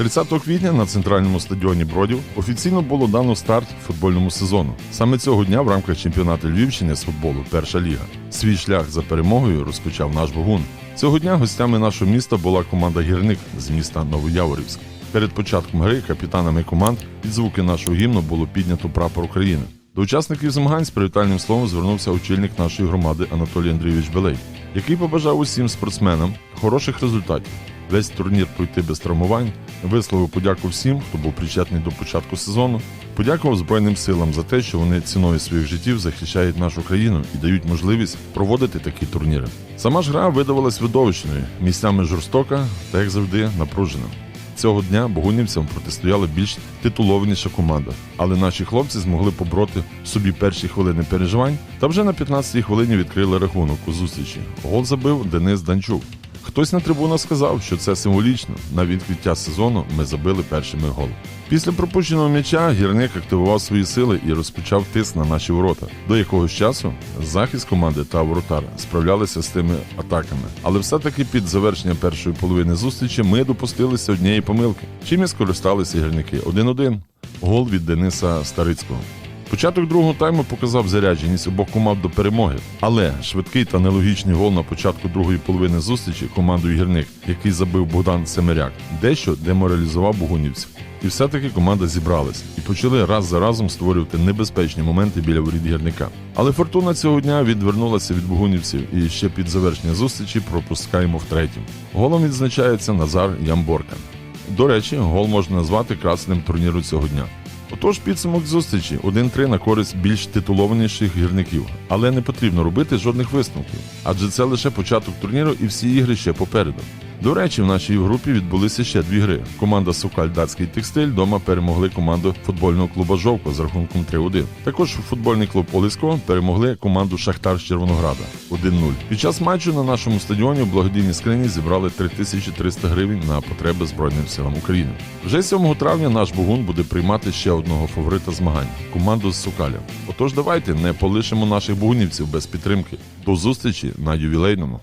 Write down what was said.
30 квітня на центральному стадіоні Бродів офіційно було дано старт футбольному сезону. Саме цього дня в рамках чемпіонату Львівщини з футболу Перша ліга свій шлях за перемогою розпочав наш Богун. Цього дня гостями нашого міста була команда Гірник з міста Новояворівськ. Перед початком гри капітанами команд під звуки нашого гімну було піднято прапор України. До учасників змагань з привітальним словом звернувся очільник нашої громади Анатолій Андрійович Белей, який побажав усім спортсменам хороших результатів, весь турнір пройти без травмувань, висловив подяку всім, хто був причетний до початку сезону. Подякував Збройним силам за те, що вони ціною своїх життів захищають нашу країну і дають можливість проводити такі турніри. Сама ж гра видавалась видовищною, місцями жорстока та як завжди напружена. Цього дня богунівцям протистояла більш титулованіша команда, але наші хлопці змогли побороти собі перші хвилини переживань та вже на 15-й хвилині відкрили рахунок у зустрічі. Гол забив Денис Данчук. Хтось на трибунах сказав, що це символічно. На відкриття сезону ми забили першими гол. Після пропущеного м'яча гірник активував свої сили і розпочав тиск на наші ворота. До якогось часу захист команди та воротар справлялися з тими атаками. Але все-таки під завершення першої половини зустрічі ми допустилися однієї помилки. Чим і скористалися гірники 1-1. Гол від Дениса Старицького. Початок другого тайму показав зарядженість обох команд до перемоги, але швидкий та нелогічний гол на початку другої половини зустрічі командою гірник, який забив Богдан Семеряк, дещо деморалізував богунівців. І все-таки команда зібралась і почали раз за разом створювати небезпечні моменти біля воріт гірника. Але фортуна цього дня відвернулася від богунівців, і ще під завершення зустрічі пропускаємо втретє. Голом відзначається Назар Ямборка. До речі, гол можна назвати красним турніру цього дня. Отож, підсумок зустрічі 1-3 на користь більш титулованіших гірників, але не потрібно робити жодних висновків, адже це лише початок турніру і всі ігри ще попереду. До речі, в нашій групі відбулися ще дві гри. Команда Сокаль Датський текстиль дома перемогли команду футбольного клубу Жовко з рахунком 3-1. Також футбольний клуб Олиско перемогли команду Шахтар з Червонограда 1-0. Під час матчу на нашому стадіоні в благодійній скрині зібрали 3300 гривень на потреби Збройним силам України. Вже 7 травня наш Бугун буде приймати ще одного фаворита змагань команду з Сокаля. Отож, давайте не полишимо наших бугунівців без підтримки. До зустрічі на ювілейному.